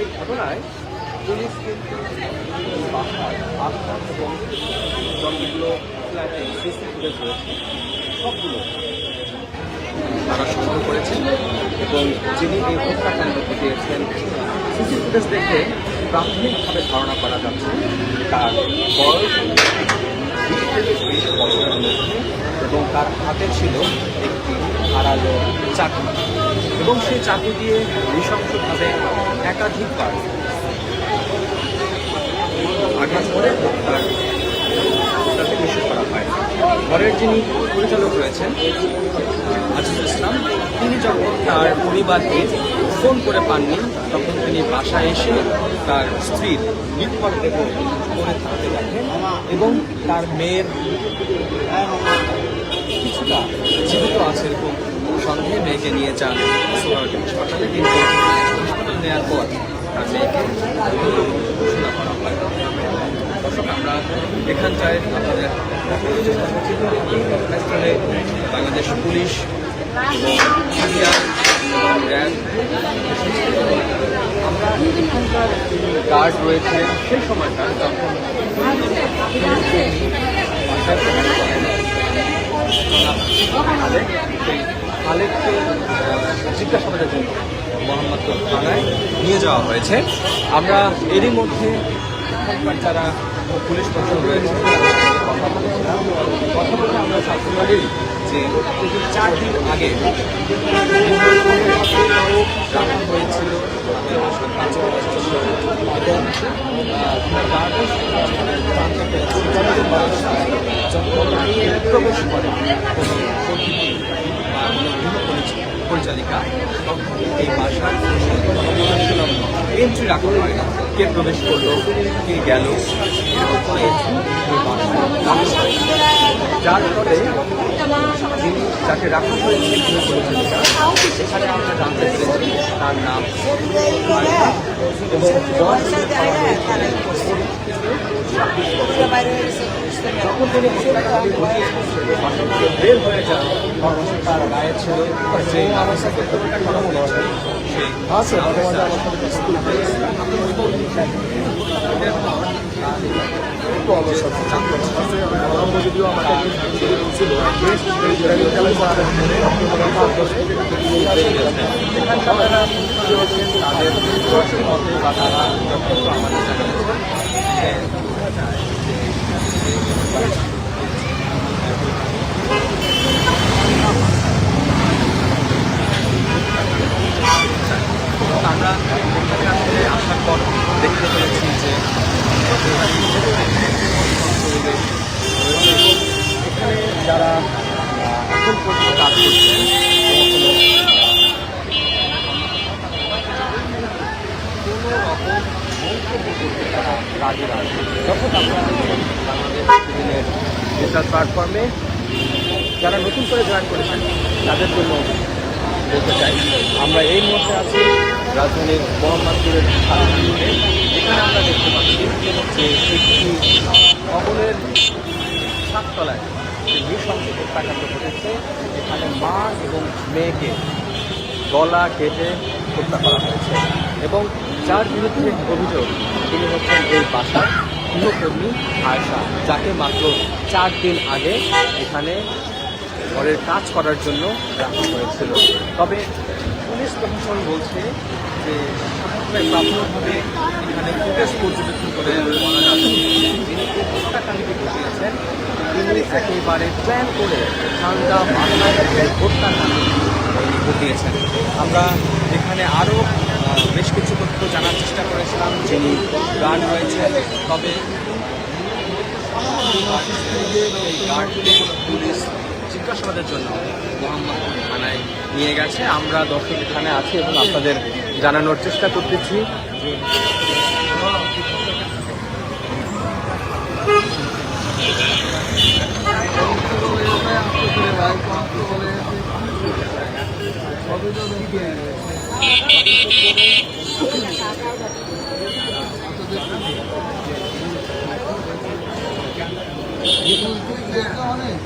এই ঘটনায় পুলিশ কিন্তু বাসায় সবগুলো তারা সংগ্রহ করেছেন এবং যিনি এই হত্যাকাণ্ড ঘটিয়েছেন, সিসি ফুটেজ দেখে প্রাথমিকভাবে ধারণা করা যাচ্ছে তার বয়স বিশ থেকে ত্রিশ বছরের মধ্যে। এবং তার হাতে ছিল একটি ধারালো চাকু। এবং সেই চাকু দিয়ে নৃশংসভাবে একাধিকবার আঘাত করে তার করা ঘরের যিনি পরিচালক রয়েছেন আজিজুল ইসলাম, তিনি যখন তার পরিবারকে ফোন করে পাননি, তখন তিনি বাসায় এসে তার স্ত্রীর নির্ভর দেহ করে থাকতে দেখেন এবং তার মেয়ের কিছুটা জীবিত আছে এরকম সন্দেহে মেয়েকে নিয়ে যান হাসপাতালে কিন্তু হাসপাতাল নেওয়ার পর তার মেয়েকে ঘোষণা করা হয়। দর্শক, আমরা এখানটায় করছি ঘটনাস্থলে বাংলাদেশ পুলিশ এবং গার্ড রয়েছে। সেই সময়টা যখন নিয়ে যাওয়া হয়েছে। আমরা এরই মধ্যে যারা পুলিশ প্রশাসন রয়েছে, কথা বলেছিলাম বলে আমরা জানতে যে চার দিন আগে রাখা হয়েছিল কাছে হয়েছিল এবং গার্ডের জানতে পেরেছি যখন প্রবেশ করে কোনো অতিথি বা কোনো গৃহপরিচ- পরিচালিকা এই বাসার এন্ট্রি রাখা হয় না কে প্রবেশ করল, কে গেল। যার ফলে যিনি যাকে রাখা হয়েছে সেখানে আমরা জানতে পেরেছি তার নাম এবং যখন তিনি বের হয়ে যান তার গায়ে ছিল যে হয়েছে সেই আবাসা স্কুল ড্রেস তাদের মতে বা তারা আমাদের Thank you. প্ল্যাটফর্মে যারা নতুন করে জয়েন করেছেন, তাদের জন্য বলতে চাই, আমরা এই মুহূর্তে আছি রাজধানীর মোহাম্মদপুরের এখানে আমরা দেখতে পাচ্ছি যে একটি ভবনের সাততলায় যে নৃশংস হত্যাকাণ্ড ঘটেছে এখানে মা এবং মেয়েকে গলা কেটে হত্যা করা হয়েছে। এবং যার বিরুদ্ধে অভিযোগ, তিনি হচ্ছেন এই বাসার গৃহকর্মী আয়সা যাকে মাত্র চার দিন আগে এখানে ঘরের কাজ করার জন্য রাখা হয়েছিল। তবে পুলিশ প্রশাসন বলছে যে প্রাথমিকভাবে এখানে ফুটেজ পর্যবেক্ষণ করে বলা ঘটিয়েছেন। তিনি একেবারে প্ল্যান করে ঠান্ডা মাথায় রেখে হত্যাকাণ্ড ঘটিয়েছেন আমরা এখানে আরও বেশ কিছু তথ্য জানার চেষ্টা করেছিলাম, যিনি গান রয়েছেন। তবে পুলিশ জিজ্ঞাসাবাদের জন্য মোহাম্মদপুর থানায় নিয়ে গেছে। আমরা দর্শক এখানে আছি এবং আপনাদের জানানোর চেষ্টা করতেছি। যে অনেক